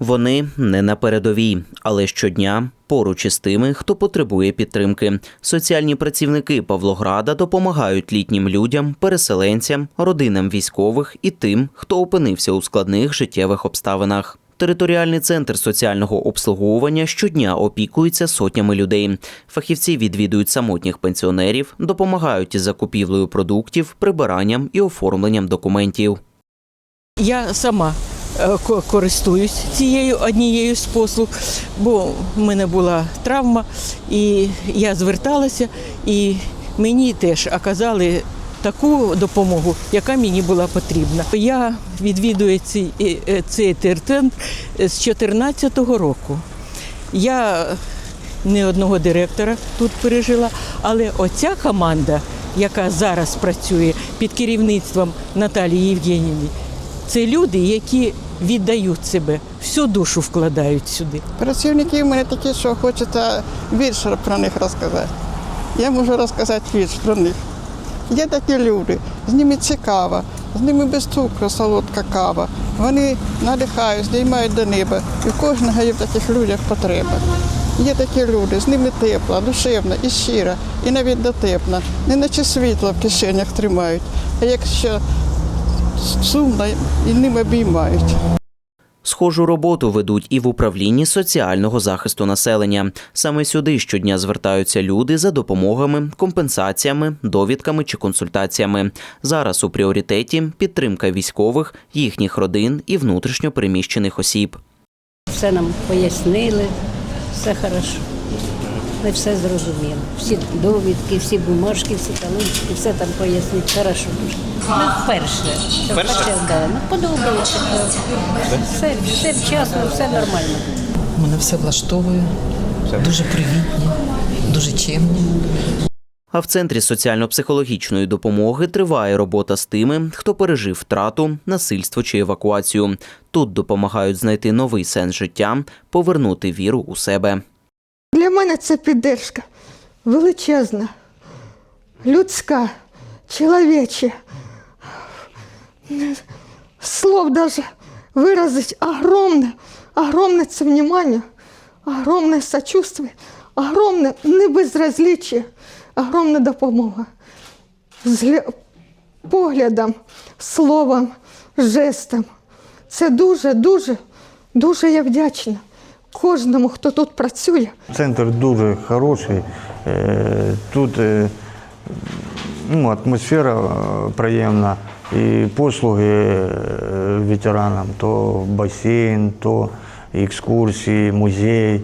Вони не на передовій, але щодня поруч із тими, хто потребує підтримки. Соціальні працівники Павлограда допомагають літнім людям, переселенцям, родинам військових і тим, хто опинився у складних життєвих обставинах. Територіальний центр соціального обслуговування щодня опікується сотнями людей. Фахівці відвідують самотніх пенсіонерів, допомагають із закупівлею продуктів, прибиранням і оформленням документів. Я сама користуюсь цією однією з послуг, бо в мене була травма, і я зверталася, і мені теж оказали таку допомогу, яка мені була потрібна. Я відвідую цей, е, е, цей терцентр з 2014 року. Я не одного директора тут пережила, але оця команда, яка зараз працює під керівництвом Наталії Євгенівни, це люди, які віддають себе, всю душу вкладають сюди. Працівники в мене такі, що хочеться вірш про них розказати. Я можу розказати вірш про них. Є такі люди, з ними цікаво, з ними без цукру солодка кава. Вони надихають, здіймають до неба. І в кожного є в таких людях потреба. Є такі люди, з ними тепла, душевна і щира, і навіть дотепна. Не наче світло в кишенях тримають, а якщо сумно і ним обіймають. Схожу роботу ведуть і в управлінні соціального захисту населення. Саме сюди щодня звертаються люди за допомогами, компенсаціями, довідками чи консультаціями. Зараз у пріоритеті підтримка військових, їхніх родин і внутрішньо переміщених осіб. Все нам пояснили, все хорошо. Ми все зрозуміли. Всі довідки, всі бумажки, всі талончики, все там пояснить. Хорошо дуже. Ми вперше. Це вперше, да. Ну, подобається. Все, все вчасно, все нормально. Мене все влаштовує. Дуже привітні, дуже чемні. А в центрі соціально-психологічної допомоги триває робота з тими, хто пережив втрату, насильство чи евакуацію. Тут допомагають знайти новий сенс життя, повернути віру у себе. Для мене це піддержка величезна, людська, чоловіча. Слов даже выразить огромное, огромное це внимание, огромное сочувствие, огромне небезразличие, огромна допомога. Згля... Поглядом, словом, жестом. Це дуже, дуже, дуже я вдячна кожному, хто тут працює. Центр дуже хороший. Е, Тут е, ну, атмосфера е, приємна і послуги ветеранам, то басейн, то екскурсії, музей,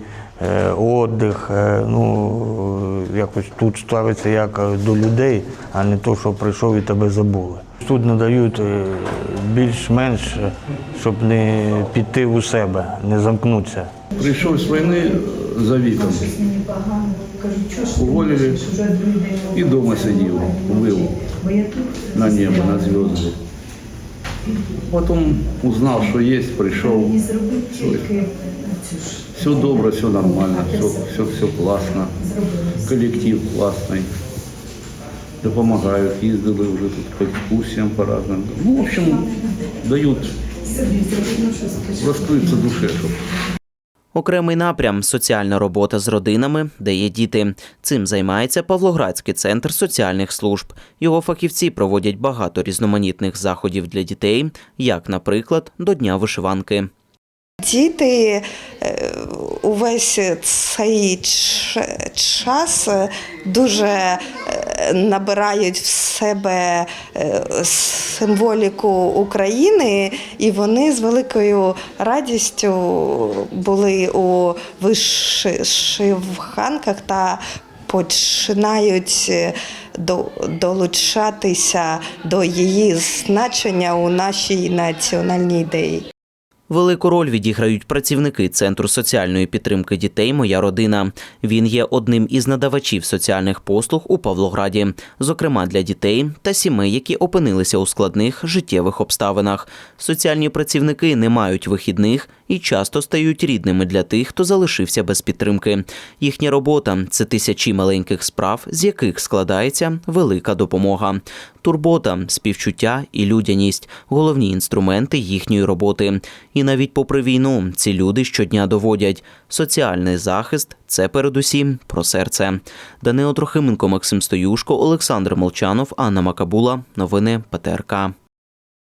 віддих. Ну, якось тут ставиться як до людей, а не то, що прийшов і тебе забули. Тут надають е, більш-менш, щоб не піти у себе, не замкнутися. Прийшов з війни за віком. Уволили і вдома сидів, вив на небо, на зв'язки. Потім узнав, що є, прийшов. Все добре, все нормально, все, все, все класно. Колектив класний. Допомагають, їздили вже тут по екскурсіям по разним. Ну, в общем, дають розкритися душе, щоб Окремий напрям соціальна робота з родинами, де є діти. Цим займається Павлоградський центр соціальних служб. Його фахівці проводять багато різноманітних заходів для дітей, як, наприклад, до Дня вишиванки. Діти е, увесь цей час дуже е, набирають в себе е, символіку України, і вони з великою радістю були у вишиванках та починають долучатися до її значення у нашій національній ідеї. Велику роль відіграють працівники Центру соціальної підтримки дітей Моя родина. Він є одним із надавачів соціальних послуг у Павлограді, зокрема для дітей та сімей, які опинилися у складних життєвих обставинах. Соціальні працівники не мають вихідних і часто стають рідними для тих, хто залишився без підтримки. Їхня робота це тисячі маленьких справ, з яких складається велика допомога. Турбота, співчуття і людяність головні інструменти їхньої роботи. І навіть попри війну, ці люди щодня доводять соціальний захист це передусім про серце. Данило Трохименко, Максим Стоюшко, Олександр Молчанов, Анна Макабула. Новини ПТРК.